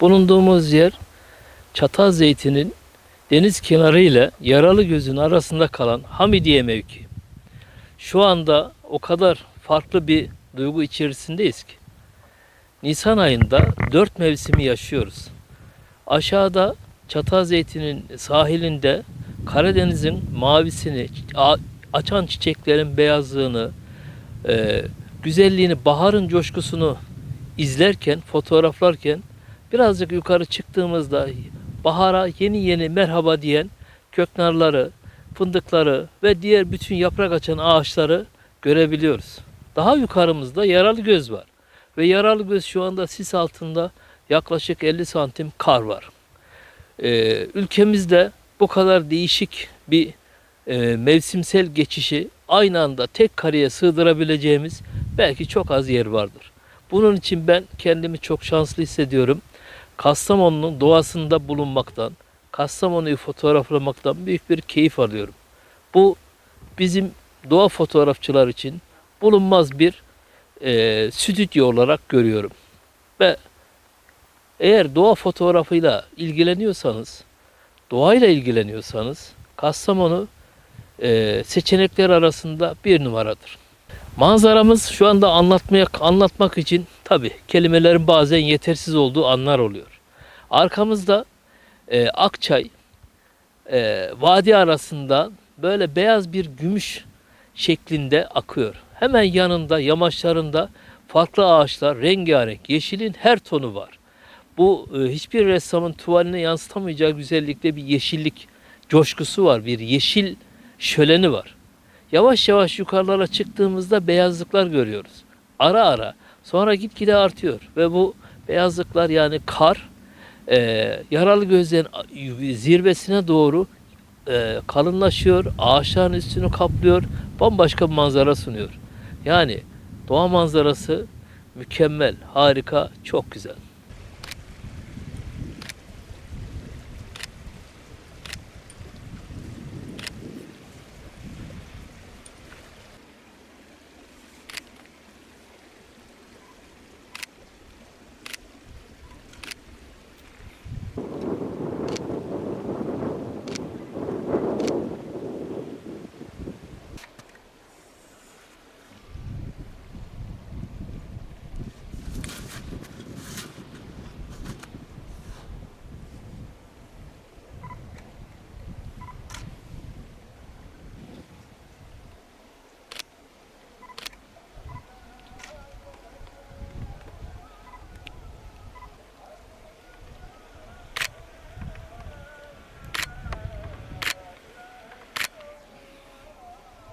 Bulunduğumuz yer Çatal Zeytin'in deniz kenarı ile Yaralı Göz'ün arasında kalan Hamidiye mevki. Şu anda o kadar farklı bir duygu içerisindeyiz ki. Nisan ayında dört mevsimi yaşıyoruz. Aşağıda Çatal Zeytin'in sahilinde Karadeniz'in mavisini, açan çiçeklerin beyazlığını, e, güzelliğini, baharın coşkusunu izlerken, fotoğraflarken birazcık yukarı çıktığımızda bahara yeni yeni merhaba diyen köknarları, fındıkları ve diğer bütün yaprak açan ağaçları görebiliyoruz. Daha yukarımızda yaralı göz var. Ve yaralı göz şu anda sis altında yaklaşık 50 santim kar var. Ee, ülkemizde bu kadar değişik bir e, mevsimsel geçişi aynı anda tek kareye sığdırabileceğimiz belki çok az yer vardır. Bunun için ben kendimi çok şanslı hissediyorum. Kastamonu'nun doğasında bulunmaktan, Kastamonu'yu fotoğraflamaktan büyük bir keyif alıyorum. Bu bizim doğa fotoğrafçılar için bulunmaz bir e, stüdyo olarak görüyorum. Ve eğer doğa fotoğrafıyla ilgileniyorsanız, doğayla ilgileniyorsanız Kastamonu e, seçenekler arasında bir numaradır. Manzaramız şu anda anlatmaya anlatmak için tabi kelimelerin bazen yetersiz olduğu anlar oluyor. Arkamızda e, Akçay e, vadi arasında böyle beyaz bir gümüş şeklinde akıyor. Hemen yanında yamaçlarında farklı ağaçlar rengarenk yeşilin her tonu var. Bu e, hiçbir ressamın tuvaline yansıtamayacağı güzellikte bir yeşillik coşkusu var. Bir yeşil şöleni var. Yavaş yavaş yukarılara çıktığımızda beyazlıklar görüyoruz. Ara ara sonra gitgide artıyor ve bu beyazlıklar yani kar e, yaralı gözlerin zirvesine doğru e, kalınlaşıyor, ağaçların üstünü kaplıyor, bambaşka bir manzara sunuyor. Yani doğa manzarası mükemmel, harika, çok güzel.